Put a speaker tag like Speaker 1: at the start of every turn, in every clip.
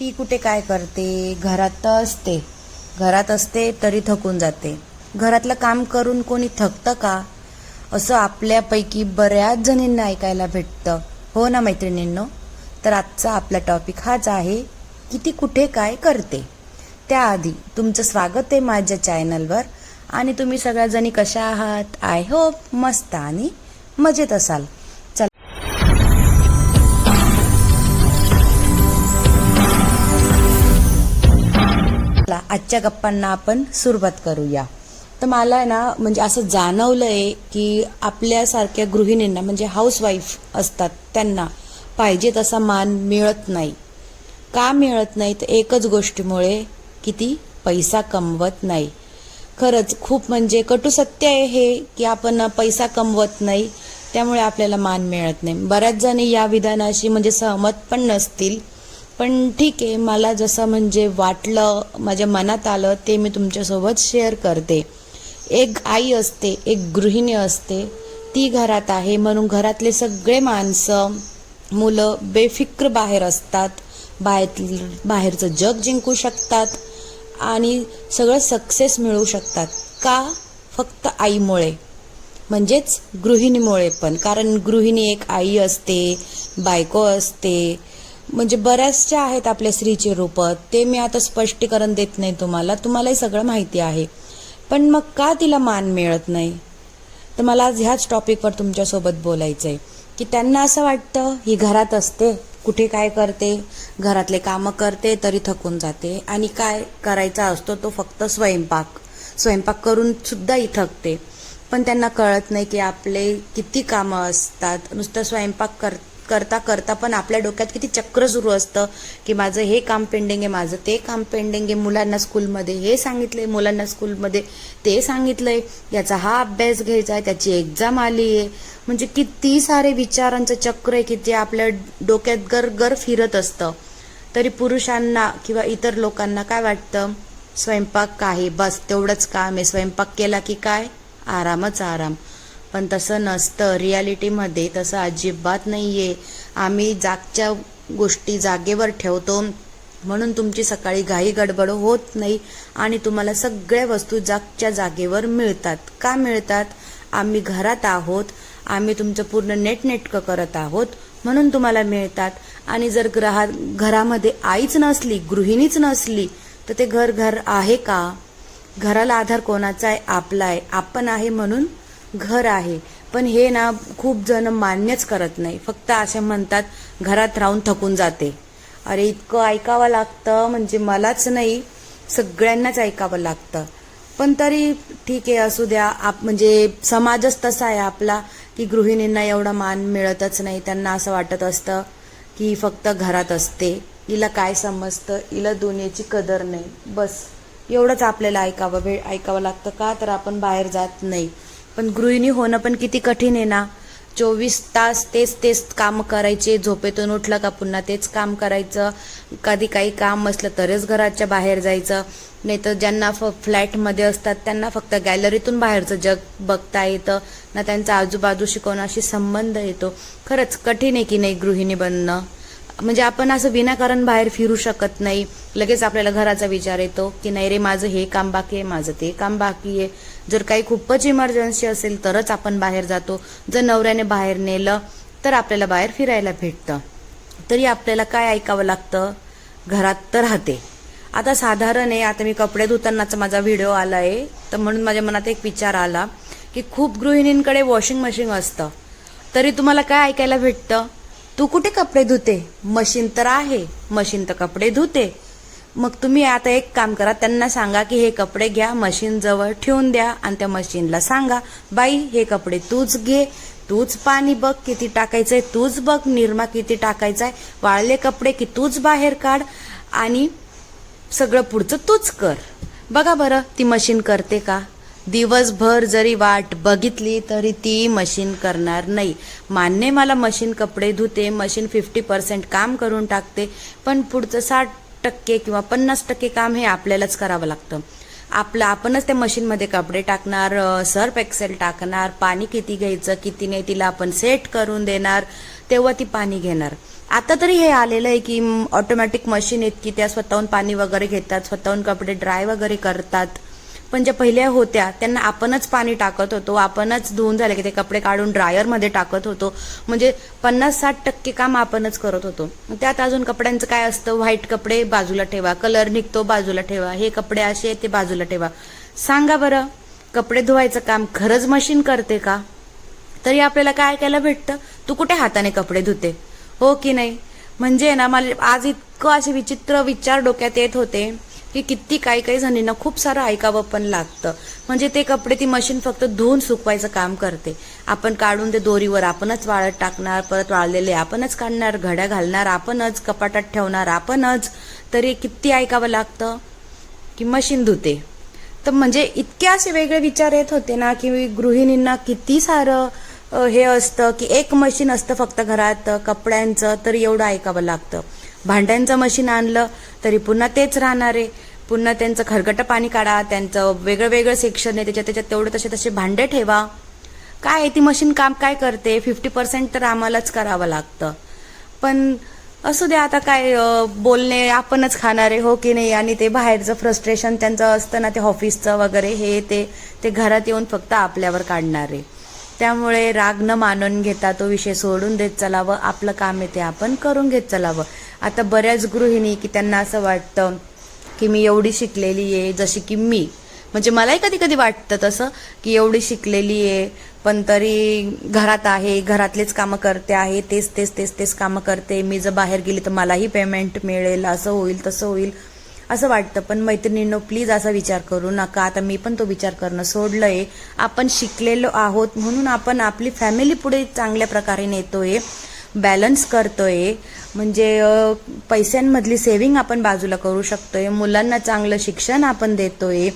Speaker 1: ती कुठे काय करते? घरात तर असते. घरात असते तरी थकून जाते. घरातलं काम करून कोणी थकतं का? असं आपल्यापैकी बऱ्याच जणींना ऐकायला भेटतं. हो ना मैत्रिणींनो? तर आजचा आपला टॉपिक हाच आहे की ती कुठे काय करते? त्याआधी तुमचं स्वागत आहे माझ्या चॅनलवर आणि तुम्ही सगळ्याजणी कशा आहात? आय होप मस्त आणि मजेत असाल. आजच्या गप्पांना आपण सुरुवात करूया. तर मला आहे ना म्हणजे असं जाणवलं आहे की आपल्यासारख्या गृहिणींना म्हणजे हाऊसवाईफ असतात त्यांना पाहिजे तसा मान मिळत नाही. का मिळत नाही? तर एकच गोष्टीमुळे की ती पैसा कमवत नाही. खरंच खूप म्हणजे कटू सत्य आहे हे की आपण पैसा कमवत नाही त्यामुळे आपल्याला मान मिळत नाही. बऱ्याच जणी या विधानाशी म्हणजे सहमत पण नसतील. पण ठीक आहे मला जसं म्हणजे वाटलं माझ्या मनात आलं ते मी तुमच्यासोबत शेअर करते. एक आई असते एक गृहिणी असते ती घरात आहे. म्हणून घरातले सगळे माणसं मुलं बेफिक्र बाहेर असतात. बाहेर बाहेरचं जग जिंकू शकतात आणि सगळं सक्सेस मिळवू शकतात. का? फक्त आईमुळे. म्हणजेच गृहिणीमुळे पण. कारण गृहिणी एक आई असते बायको असते म्हणजे बऱ्याचशा आहेत आपल्या स्त्रीचे रूप ते मी आता स्पष्टीकरण देत नाही तुम्हाला. तुम्हालाही सगळं माहिती आहे. पण मग का तिला मान मिळत नाही? तर मला आज ह्याच टॉपिकवर तुमच्यासोबत बोलायचं आहे की त्यांना असं वाटतं ही घरात असते कुठे काय करते घरातले कामं करते तरी थकून जाते. आणि काय करायचा असतो तो फक्त स्वयंपाक. स्वयंपाक करून सुद्धा ही थकते. पण त्यांना कळत नाही की आपले किती कामं असतात. नुसतं स्वयंपाक कर करता करता पण आपल्या डोक्यात किती चक्र सुरू असतं की माझं हे काम पेंडिंग आहे माझं ते काम पेंडिंग आहे मुलांना स्कूलमध्ये हे सांगितलंय मुलांना स्कूलमध्ये ते सांगितलंय. याचा हा अभ्यास घ्यायचा आहे त्याची एक्झाम आली आहे. म्हणजे किती सारे विचारांचं चक्र आहे की जे आपल्या डोक्यात गर गर फिरत असतं. तरी पुरुषांना किंवा इतर लोकांना काय वाटतं? स्वयंपाक आहे बस तेवढंच काम आहे. स्वयंपाक केला की काय? आरामच आराम. पण तसं नसतं. रियालिटीमध्ये तसं अजिबात नाही आहे आम्ही जागच्या गोष्टी जागेवर ठेवतो. म्हणून तुमची सकाळी घाई गडबड होत नाही आणि तुम्हाला सगळ्या वस्तू जागच्या जागेवर मिळतात. का मिळतात? आम्ही घरात आहोत. आम्ही तुमचं पूर्ण नेटनेटकं करत आहोत. म्हणून तुम्हाला मिळतात. आणि जर ग्रहा घरामध्ये आईच नसली गृहिणीच नसली तर ते घर घर आहे का? घराला आधार कोणाचा आहे? आपला आहे. आपण आहे म्हणून घर आहे. पण हे ना खूप जण मान्यच करत नाही. फक्त असे म्हणतात घरात राहून थकून जाते. अरे इतकं ऐकावं लागतं म्हणजे मलाच नाही सगळ्यांनाच ऐकावं लागतं. पण तरी ठीक आहे असू द्या. आप म्हणजे समाजच तसा आहे आपला की गृहिणींना एवढा मान मिळतच नाही. त्यांना असं वाटत असतं की फक्त घरात असते. हिला काय समजतं? हिला दुनियेची कदर नाही. बस एवढंच आपल्याला ऐकावं वेळ ऐकावं लागतं. का तर आपण बाहेर जात नाही. पण गृहिणी होणं पण किती कठीण आहे ना. चोवीस तास तेच तेच काम करायचे झोपेतून उठलं का पुन्हा तेच काम करायचं. कधी काही काम असलं तरच घराच्या बाहेर जायचं. नाही तर ज्यांना फ फ्लॅटमध्ये असतात त्यांना फक्त गॅलरीतून बाहेरचं जग बघता येतं. ना त्यांचा आजूबाजूशी कोणाशी संबंध येतो. खरंच कठीण आहे की नाही गृहिणी बनणं? म्हणजे आपण असं विनाकारण बाहेर फिरू शकत नाही. लगेच आपल्याला घराचा विचार येतो की नाही रे माझं हे काम बाकी आहे माझं ते काम बाकी आहे. जर काही खूपच इमर्जन्सी असेल तरच आपण बाहेर जातो. जर नवऱ्याने बाहेर नेलं तर आपल्याला बाहेर फिरायला भेटतं. तरी आपल्याला काय ऐकावं लागतं? घरात तर राहते. आता साधारण आहे आता मी कपडे धुतानाचा माझा व्हिडिओ आला आहे तर म्हणून माझ्या मनात एक विचार आला की खूप गृहिणींकडे वॉशिंग मशीन असतं. तरी तुम्हाला काय ऐकायला भेटतं? तू कुठे कपडे धुते? मशीन तर आहे. मशीन तर कपडे धुते. मग तुम्ही आता एक काम करा त्यांना सांगा की हे कपडे घ्या मशीन जवळ ठेवून द्या आणि त्या मशीनला सांगा बाई हे कपडे तूच घे तूच पाणी बघ किती टाकायचंय तूच बघ निरमा किती टाकायचाय वाळले कपडे की तूच बाहेर काढ आणि सगळं पुढचं तूच कर. बघा बरं ती मशीन करते का? दिवसभर जरी वाट बघितली तरी ती मशीन करणार नाही. मान्य मला मशीन कपडे धुते मशीन फिफ्टी पर्सेंट काम करून टाकते पण पुढचं साठ टक्के किंवा पन्नास टक्के काम हे आपल्यालाच करावं लागतं. आपलं आपणच त्या मशीनमध्ये कपडे टाकणार सर्फ एक्सेल टाकणार पाणी किती घ्यायचं किती नाही तिला आपण सेट करून देणार तेव्हा ती पाणी घेणार. आता तरी हे आलेलं आहे की ऑटोमॅटिक मशीन आहेत की त्या स्वतःहून पाणी वगैरे घेतात स्वतःहून कपडे ड्राय वगैरे करतात. पण ज्या पहिल्या होत्या त्यांना आपणच पाणी टाकत होतो. आपणच धुवून झाले की ते कपडे काढून ड्रायरमध्ये टाकत होतो. म्हणजे पन्नास साठ टक्के काम आपणच करत होतो. त्यात अजून कपड्यांचं काय असतं? व्हाईट कपडे बाजूला ठेवा. कलर निघतो बाजूला ठेवा. हे कपडे असे आहेत, ते बाजूला ठेवा. सांगा बरं कपडे धुवायचं काम खरंच मशीन करते का? तरी आपल्याला काय ऐकायला भेटतं? तू कुठे हाताने कपडे धुते? हो की नाही? म्हणजे ना मला आज इतकं असे विचित्र विचार डोक्यात येत होते. की किती काही काही जणींना खूप सारं ऐकावं पण लागतं. म्हणजे ते कपडे ती मशीन फक्त धुवून सुकवायचं काम करते. आपण काढून ते दोरीवर आपणच वाळत टाकणार परत वाळलेले आपणच काढणार घड्या घालणार आपणच कपाटात ठेवणार आपणच. तरी किती ऐकावं लागतं? की मशीन धुते. तर म्हणजे इतके असे वेगळे विचार येत होते ना की गृहिणींना किती सारं हे असतं की एक मशीन असतं फक्त घरात कपड्यांचं तर एवढं ऐकावं लागतं. भांड्यांचं मशीन आणलं तरी पुन्हा तेच राहणार आहे. पुन्हा त्यांचं खरगटं पाणी काढा त्यांचं वेगळं वेगळं सेक्शन आहे त्याच्यात त्याच्यात तेवढे तसे तसे भांडे ठेवा. काय आहे ती मशीन काम काय करते? फिफ्टी पर्सेंट तर आम्हालाच करावं लागतं. पण असू द्या आता काय बोलणे आपणच खाणारे हो की नाही? आणि ते बाहेरचं फ्रस्ट्रेशन त्यांचं असतं ना ते ऑफिसचं वगैरे हे ते ते घरात येऊन फक्त आपल्यावर काढणारे त्यामुळे राग न मानून घेता तो विषय सोडून देत चलावं. आपलं काम आहे ते आपण करून घेत चलावं. आता बऱ्याच गृहिणी की त्यांना असं वाटतं की मी एवढी शिकलेली आहे जशी की मी. म्हणजे मलाही कधी कधी वाटतं तसं की एवढी शिकलेली आहे पण तरी घरात आहे घरातलेच कामं करते आहे तेच तेच तेच तेच कामं करते. मी जर बाहेर गेली तर मलाही पेमेंट मिळेल असं होईल तसं होईल असं वाटतं. पण मैत्रिणींनो प्लीज असा विचार करू नका. आता मी पण तो विचार करणं सोडलंय. आपण शिकलेलो आहोत म्हणून आपण आपली फॅमिली पुढे चांगल्या प्रकारे नेतोय. बॅलन्स करतोय. म्हणजे पैशांमधली सेव्हिंग आपण बाजूला करू शकतोय. मुलांना चांगलं शिक्षण आपण देतोय.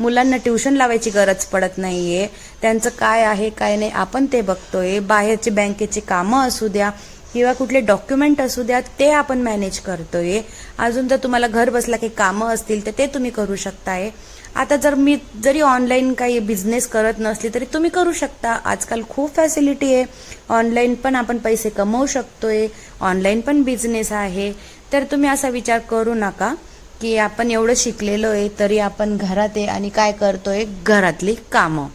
Speaker 1: मुलांना ट्युशन लावायची गरज पडत नाहीये. त्यांचं काय आहे काय नाही आपण ते बघतोय. बाहेरचे बँकेचे कामं असू द्या किंवा कुठले डॉक्युमेंट असू द्या ते आपण मॅनेज करतोय. अजून जर तुम्हाला घर बसला काही कामं असतील तर ते तुम्ही करू शकताय. आता जर मी जरी ऑनलाईन काही बिझनेस करत नसली तरी तुम्ही करू शकता. आजकाल खूप फॅसिलिटी आहे. ऑनलाईन पण आपण पैसे कमवू शकतोय. ऑनलाईन पण बिझनेस आहे. तर तुम्ही असा विचार करू नका की आपण एवढं शिकलेलो आहे तरी आपण घरात आहे आणि काय करतोय? घरातली कामं.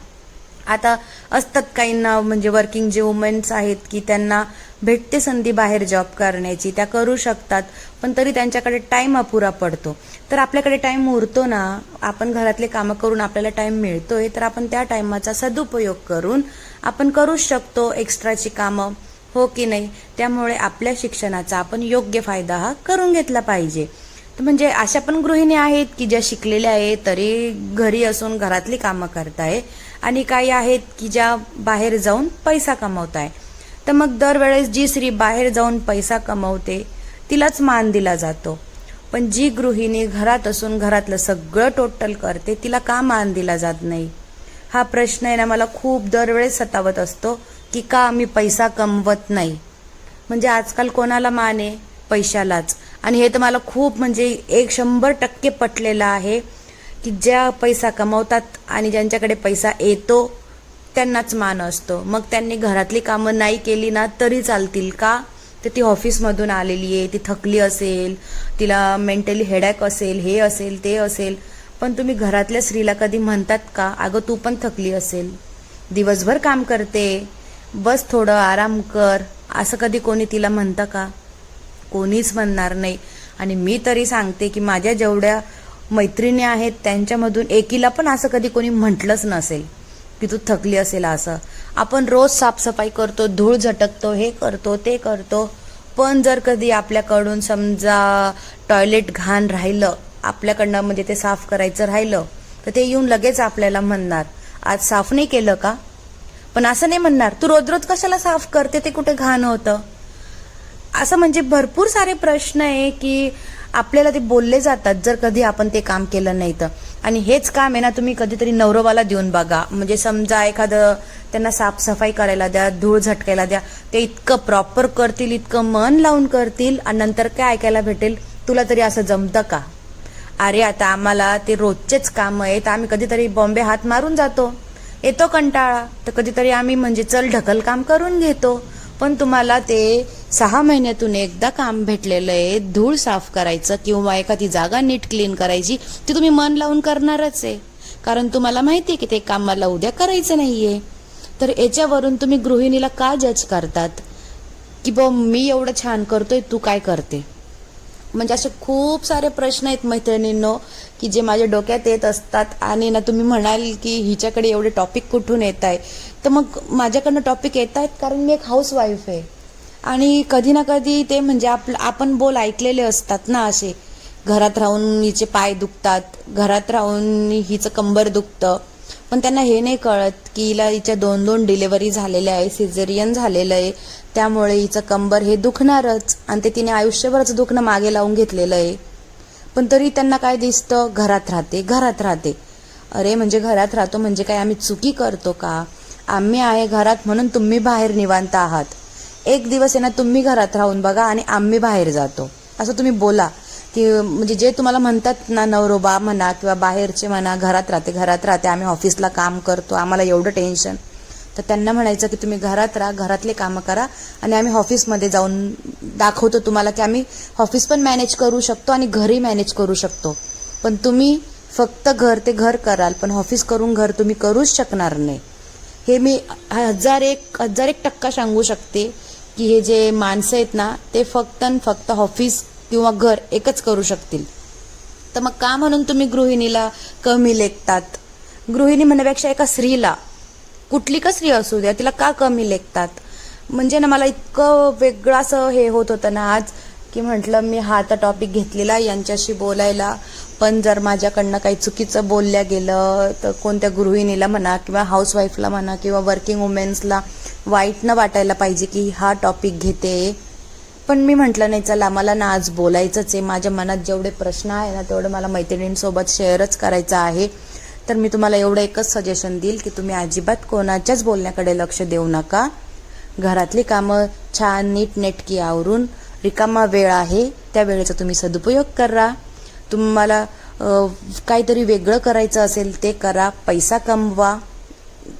Speaker 1: आता असतात काहींना म्हणजे वर्किंग जे वुमेन्स आहेत की त्यांना भेटते संधी बाहेर जॉब करण्याची त्या करू शकतात पण तरी त्यांच्याकडे टाईम अपुरा पडतो. तर आपल्याकडे टाईम उरतो ना आपण घरातले कामं करून आपल्याला टाईम मिळतोय तर आपण त्या टायमाचा सदुपयोग करून आपण करूच शकतो एक्स्ट्राची कामं. हो की नाही? त्यामुळे आपल्या शिक्षणाचा आपण योग्य फायदा हा करून घेतला पाहिजे. तर म्हणजे अशा पण गृहिणी आहेत की ज्या शिकलेल्या आहेत तरी घरी असून घरातली कामं करताय आणि काही आहेत की ज्या बाहेर जाऊन पैसा कमवताय. तर मग दरवेळेस जी स्त्री बाहेर जाऊन पैसा कमवते तिलाच मान दिला जातो. पण जी गृहिणी घरात असून घरातलं सगळं टोटल करते तिला का मान दिला जात नाही? हा प्रश्न आहे ना मला खूप दरवेळेस सतावत असतो की का मी पैसा कमवत नाही. म्हणजे आजकाल कोणाला मान आहे? पैशालाच. आणि हे तर मला खूप म्हणजे एक शंभर टक्के पटलेलं आहे. की ज्या पैसा कमवतात आणि ज्यांच्याकडे पैसा येतो त्यांनाच मान असतो. मग त्यांनी घरातली कामं नाही केली ना तरी चालतील का? तर ती ऑफिसमधून आलेली आहे ती थकली असेल तिला मेंटली हेडॅक असेल हे असेल ते असेल. पण तुम्ही घरातल्या स्त्रीला कधी म्हणतात का अगं तू पण थकली असेल. दिवसभर काम करते. बस थोडं आराम कर. असं कधी कोणी तिला म्हणतं का? कोणीच म्हणणार नाही. आणि मी तरी सांगते की माझ्या जेवढ्या मैत्रिणी आहेत त्यांच्यामधून एकीला पण असं कधी कोणी म्हटलंच नसेल की तू थकली असेल असं. आपण रोज साफसफाई करतो धूळ झटकतो हे करतो ते करतो. पण जर कधी आपल्याकडून समजा टॉयलेट घाण राहिलं आपल्याकडनं म्हणजे ते साफ करायचं राहिलं तर ते येऊन लगेच आपल्याला म्हणणार आज साफ नाही केलं का? पण असं नाही म्हणणार तू रोज रोज कशाला साफ करते? ते कुठे घाण होतं? असं म्हणजे भरपूर सारे प्रश्न आहे की आपल्याला ते बोलले जातात जर कधी आपण ते काम केलं नाही तर. आणि हेच काम आहे ना तुम्ही कधीतरी नवरोबाला देऊन बघा. म्हणजे समजा एखादं त्यांना साफसफाई करायला द्या धूळ झटकायला द्या ते इतकं प्रॉपर करतील इतकं मन लावून करतील आणि नंतर काय ऐकायला भेटेल? तुला तरी असं जमतं का? अरे आता आम्हाला ते रोजचेच काम आहेत आम्ही कधीतरी बॉम्बे हात मारून जातो. येतो कंटाळा. तर कधीतरी आम्ही म्हणजे चल ढकल काम करून घेतो. पण तुम्हाला ते सहा महिन्यातून एकदा काम भेटलेलं आहे धूळ साफ करायचं किंवा एखादी जागा नीट क्लीन करायची ती तुम्ही मन लावून करणारच आहे. कारण तुम्हाला माहिती आहे की ते काम मला उद्या करायचं नाहीये. तर याच्यावरून तुम्ही गृहिणीला का जज करतात? की बा मी एवढं छान करतोय तू काय करते? म्हणजे असे खूप सारे प्रश्न आहेत मैत्रिणींनो की जे माझ्या डोक्यात येत असतात. आणि ना तुम्ही म्हणाल की हिच्याकडे एवढे टॉपिक कुठून येत आहे? तर मग माझ्याकडनं टॉपिक येत आहेत कारण मी एक हाऊस वाईफ आहे. आणि कधी ना कधी ते म्हणजे आप आपण बोल ऐकलेले असतात ना असे. घरात राहून हिचे पाय दुखतात घरात राहून हिचं कंबर दुखतं. पण त्यांना हे नाही कळत की हिला हिच्या दोन दोन डिलेवरी झालेल्या आहे सिझेरियन झालेलं आहे. त्यामुळे हिचं कंबर हे दुखणारच आणि ते तिने आयुष्यभरच दुखणं मागे लावून घेतलेलं आहे. पण तरी त्यांना काय दिसतं? घरात राहते घरात राहते. अरे म्हणजे घरात राहतो म्हणजे काय आम्ही चुकी करतो का? आम्ही आहे घरात म्हणून तुम्ही बाहेर निवांत आहात. एक दिवस आहे ना तुम्ही घरात राहून बघा आणि आम्ही बाहेर जातो. असं तुम्ही बोला की म्हणजे जे तुम्हाला म्हणतात ना नवरोबा म्हणा किंवा बाहेरचे म्हणा घरात राहते घरात राहते आम्ही ऑफिसला काम करतो आम्हाला एवढं टेन्शन. तर त्यांना म्हणायचं की तुम्ही घरात राहा घरातले कामं करा आणि आम्ही ऑफिसमध्ये जाऊन दाखवतो तुम्हाला की आम्ही ऑफिस पण मॅनेज करू शकतो आणि घरही मॅनेज करू शकतो. पण तुम्ही फक्त घर ते घर कराल पण ऑफिस करून घर तुम्ही करूच शकणार नाही. हे मी हजार एक हजार एक टक्का सांगू शकते. की हे जे माणसं आहेत ना ते फक्त आणि फक्त ऑफिस किंवा घर एकच करू शकतील. तर मग का म्हणून तुम्ही गृहिणीला कमी लेखतात? गृहिणी म्हणण्यापेक्षा एका स्त्रीला. कुठली का स्त्री असू द्या तिला का कमी लेखतात? म्हणजे ना मला इतकं वेगळं असं हे होत होतं ना आज. की म्हटलं मी हा तर टॉपिक घेतलेला यांच्याशी बोलायला. पण जर माझ्याकडनं काही चुकीचं बोलल्या गेलं तर कोणत्या गृहिणीला म्हणा किंवा हाऊसवाईफला म्हणा किंवा वर्किंग वुमेन्सला वाईट न वाटायला पाहिजे की हा टॉपिक घेते. पण मी म्हटलं नाही चला मला ना आज बोलायचंच आहे. माझ्या मनात जेवढे प्रश्न आहे ना तेवढं मला मैत्रिणींसोबत शेअरच करायचं आहे. तर मी तुम्हाला एवढं एकच सजेशन देईल की तुम्ही अजिबात कोणाच्याच बोलण्याकडे लक्ष देऊ नका. घरातली कामं छान नीट नेटकी आवरून रिकामा वेळ आहे त्या वेळेचा तुम्ही सदुपयोग करा. तुम्हाला काहीतरी वेगळं करायचं असेल ते करा पैसा कमवा.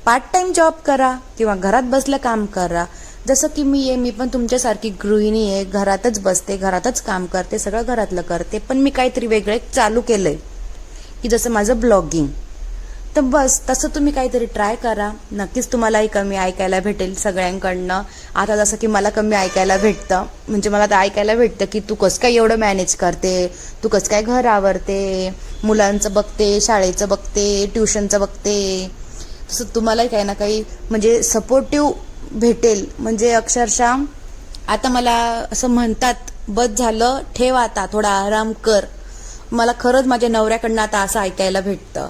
Speaker 1: पार्ट टाइम जॉब करा किंवा घरात बसलं काम करा. जसं की मी आहे मी पण तुमच्यासारखी गृहिणी आहे घरातच बसते घरातच काम करते सगळं घरातलं करते पण मी काहीतरी वेगळं चालू चालू केलंय. की जसं माझं ब्लॉगिंग तर बस तसं तुम्ही काहीतरी ट्राय करा. नक्कीच तुम्हालाही कमी ऐकायला भेटेल सगळ्यांकडनं. आता जसं की मला कमी ऐकायला भेटतं म्हणजे मला तर ऐकायला भेटतं की तू कसं काय एवढं मॅनेज करते तू कसं काय घर आवरते मुलांचं बघते शाळेचं बघते ट्युशनचं बघते. तसं तुम्हालाही काही ना काही म्हणजे सपोर्टिव्ह भेटेल. म्हणजे अक्षरशः आता मला असं म्हणतात बस झालं ठेव आता थोडा आराम कर. मला खरंच माझ्या नवऱ्याकडनं आता असं ऐकायला भेटतं.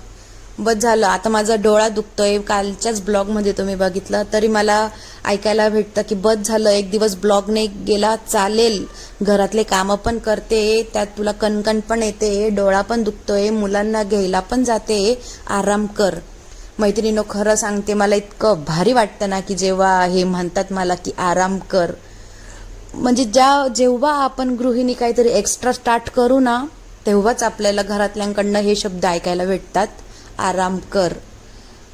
Speaker 1: बस झालं. आता माझा डोळा दुखतोय. कालच्याच ब्लॉगमध्ये तुम्ही बघितलं. तरी मला ऐकायला भेटतं की बस झालं. एक दिवस ब्लॉगने गेला चालेल. घरातले कामं पण करते. त्यात तुला कणकण पण येते. डोळा पण दुखतोय. मुलांना घ्यायला पण जाते. आराम कर. मैत्रिणीनो खरं सांगते मला इतकं भारी वाटतं ना की जेव्हा हे म्हणतात मला की आराम कर. म्हणजे ज्या जेव्हा आपण गृहिणी काहीतरी एक्स्ट्रा स्टार्ट करू ना तेव्हाच आपल्याला घरातल्यांकडनं हे शब्द ऐकायला भेटतात. आराम कर.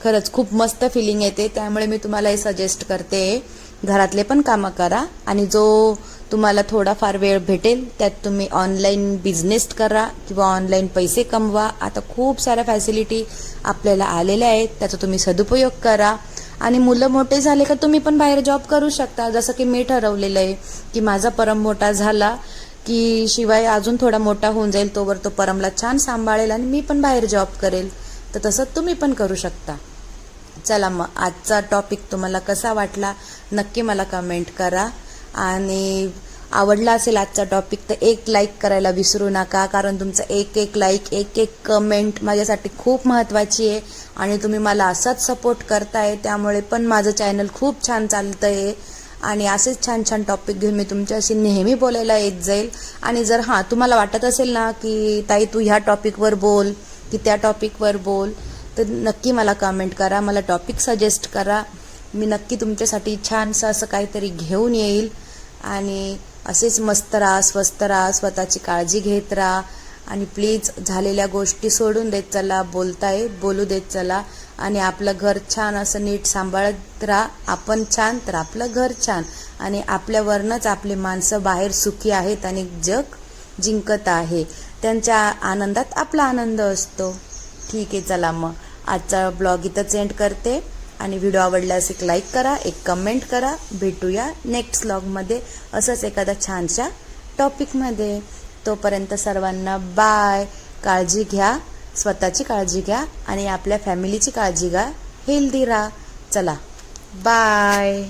Speaker 1: खरंच खूप मस्त फिलिंग येते. त्यामुळे मी तुम्हाला हे सजेस्ट करते. घरातले पण कामं करा आणि जो तुम्हाला थोडाफार वेळ भेटेल त्यात तुम्ही ऑनलाईन बिझनेस करा किंवा ऑनलाईन पैसे कमवा. आता खूप साऱ्या फॅसिलिटी आपल्याला आलेल्या आहेत. त्याचा तुम्ही सदुपयोग करा. आणि मुलं मोठे झाले का तुम्ही पण बाहेर जॉब करू शकता. जसं की मी ठरवलेलं आहे की माझा परम मोठा झाला की शिवाय अजून थोडा मोठा होऊन जाईल तोवर तो परमला छान सांभाळेल आणि मी पण बाहेर जॉब करेल. तर तसं तुम्ही पण करू शकता. चला मग आजचा टॉपिक तुम्हाला कसा वाटला नक्की मला कमेंट करा. आणि आवडला असेल आजचा टॉपिक तर एक लाईक करायला विसरू नका कारण तुमचं एक एक लाईक एक एक कमेंट माझ्यासाठी खूप महत्त्वाची आहे. आणि तुम्ही मला असाच सपोर्ट करताय त्यामुळे पण माझं चॅनल खूप छान चालतं आहे आणि असेच छान छान टॉपिक घेऊन मी तुमच्याशी नेहमी बोलायला येत जाईल. आणि जर हां तुम्हाला वाटत असेल ना की ताई तू ह्या टॉपिकवर बोल की त्या टॉपिकवर बोल. तर नक्की मला कमेंट करा. मला टॉपिक सजेस्ट करा. मी नक्की तुमच्यासाठी छानसं असं काहीतरी घेऊन येईल. आणि असेच मस्त राहा स्वस्त राहा स्वतःची काळजी घेत राहा. आणि प्लीज झालेल्या गोष्टी सोडून देत चला. बोलताय बोलू देत चला. आणि आपलं घर छान असं नीट सांभाळत राहा. आपण छान तर आपलं घर छान. आणि आपल्यावरनंच आपली माणसं बाहेर सुखी आहेत आणि जग जिंकत आहे. त्यांच्या आनंदात आपला आनंद असतो. ठीक आहे चला मग. आजचा ब्लॉग इथंच एंड करते. आणि व्हिडिओ आवडल्यास एक लाईक करा एक कमेंट करा. भेटूया नेक्स्ट ब्लॉगमध्ये असंच एखाद्या छानशा टॉपिकमध्ये तोपर्यंत सर्वांना बाय काळजी घ्या स्वतःची काळजी घ्या आणि आपल्या फॅमिलीची काळजी घ्या. हेल्दी राहा. चला बाय